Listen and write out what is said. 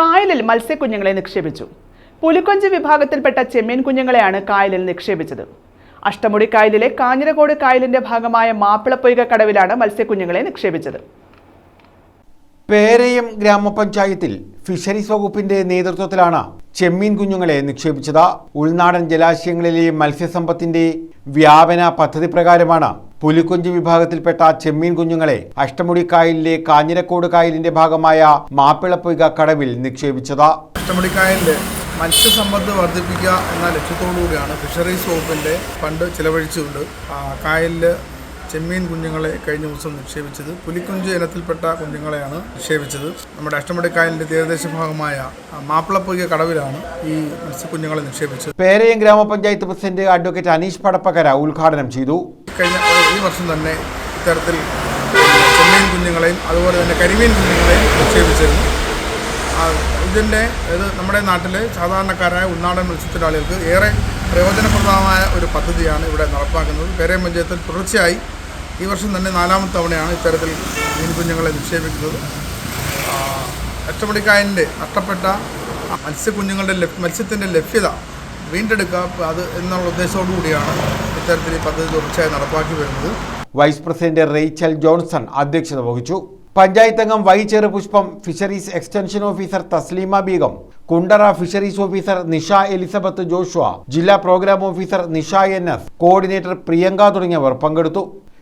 കായലിൽ മത്സ്യക്കുഞ്ഞുങ്ങളെ നിക്ഷേപിച്ചു. പുലിക്കൊഞ്ച് വിഭാഗത്തിൽപ്പെട്ട ചെമ്മീൻ കുഞ്ഞുങ്ങളെയാണ് കായലിൽ നിക്ഷേപിച്ചത്. അഷ്ടമുടി കായലിലെ കാഞ്ഞിരകോട് കായലിന്റെ ഭാഗമായ മാപ്പിളപ്പൊയ്ക കടവിലാണ് മത്സ്യക്കുഞ്ഞുങ്ങളെ നിക്ഷേപിച്ചത്. പേരയം ഗ്രാമപഞ്ചായത്തിൽ ഫിഷറീസ് വകുപ്പിന്റെ നേതൃത്വത്തിലാണ് ചെമ്മീൻ കുഞ്ഞുങ്ങളെ നിക്ഷേപിച്ചത്. ഉൾനാടൻ ജലാശയങ്ങളിലെ മത്സ്യസമ്പത്തിന്റെ വ്യാപന പദ്ധതി പ്രകാരമാണ് പുലിക്കൊഞ്ച് വിഭാഗത്തിൽപ്പെട്ട ചെമ്മീൻ കുഞ്ഞുങ്ങളെ അഷ്ടമുടി കായലിലെ കാഞ്ഞിരക്കോട് കായലിന്റെ ഭാഗമായ മാപ്പിളപ്പൊയ്ക കടവിൽ നിക്ഷേപിച്ചത്. അഷ്ടമുടി കായലിലെ മത്സ്യസമ്പത്ത് വർദ്ധിപ്പിക്കുക എന്ന ലക്ഷ്യത്തോടുകൂടിയാണ് ഫിഷറീസ് വകുപ്പിന്റെ ഫണ്ട് ചിലവഴിച്ചുകൊണ്ട് കായലിൽ ചെമ്മീൻ കുഞ്ഞുങ്ങളെ കഴിഞ്ഞ ദിവസം നിക്ഷേപിച്ചത്. പുലിക്കുഞ്ച് ഇനത്തിൽപ്പെട്ട കുഞ്ഞുങ്ങളെയാണ് നിക്ഷേപിച്ചത്. നമ്മുടെ അഷ്ടമുടിക്കായലിന്റെ തീരദേശ ഭാഗമായ മാപ്പിളപ്പുക കടവിലാണ് ഈ മത്സ്യക്കുഞ്ഞുങ്ങളെ നിക്ഷേപിച്ചത്. പേരയം ഗ്രാമപഞ്ചായത്ത് പ്രസിഡന്റ് അഡ്വക്കേറ്റ് അനീഷ് പടപ്പക്കര ഉദ്ഘാടനം ചെയ്തു. കഴിഞ്ഞ ഈ വർഷം തന്നെ ഇത്തരത്തിൽ ചെമ്മീൻ കുഞ്ഞുങ്ങളെയും അതുപോലെ തന്നെ കരിമീൻ കുഞ്ഞുങ്ങളെയും നിക്ഷേപിച്ചിരുന്നു. ഇതിന്റെ ഇത് നമ്മുടെ നാട്ടിലെ സാധാരണക്കാരായ ഉൾനാടൻ മത്സ്യത്തൊഴിലാളികൾക്ക് ഏറെ പ്രയോജനപ്രദമായ ഒരു പദ്ധതിയാണ് ഇവിടെ നടപ്പാക്കുന്നത്. പേരയം പഞ്ചായത്തിൽ തുടർച്ചയായി ഈ വർഷം തന്നെ നാലാമത്തെ തവണയാണ് ഇത്തരത്തിൽ മീൻകുഞ്ഞുങ്ങളെ നിക്ഷേപിക്കുന്നത്. അഷ്ടമുടിക്കായലിന്റെ നഷ്ടപ്പെട്ട മത്സ്യക്കുഞ്ഞുങ്ങളുടെ ലഭ്യ മത്സ്യത്തിന്റെ ലഭ്യത വീണ്ടെടുക്കുക അത് എന്നുള്ള ഉദ്ദേശത്തോടു കൂടിയാണ് ഇത്തരത്തിൽ ഈ പദ്ധതി തുടർച്ചയായി നടപ്പാക്കി വരുന്നത്. വൈസ് പ്രസിഡന്റ് റെയ്ച്ചൽ ജോൺസൺ അധ്യക്ഷത വഹിച്ചു. പഞ്ചായത്ത് അംഗം Y Cherupushpam fisheries extension officer Thasleema Beegum Kundara fisheries officer Nisha Elizabeth Joshua ജില്ലാ programme officer Nisha N S coordinator Priyanka തുടങ്ങിയവർ പങ്കെടുത്തു.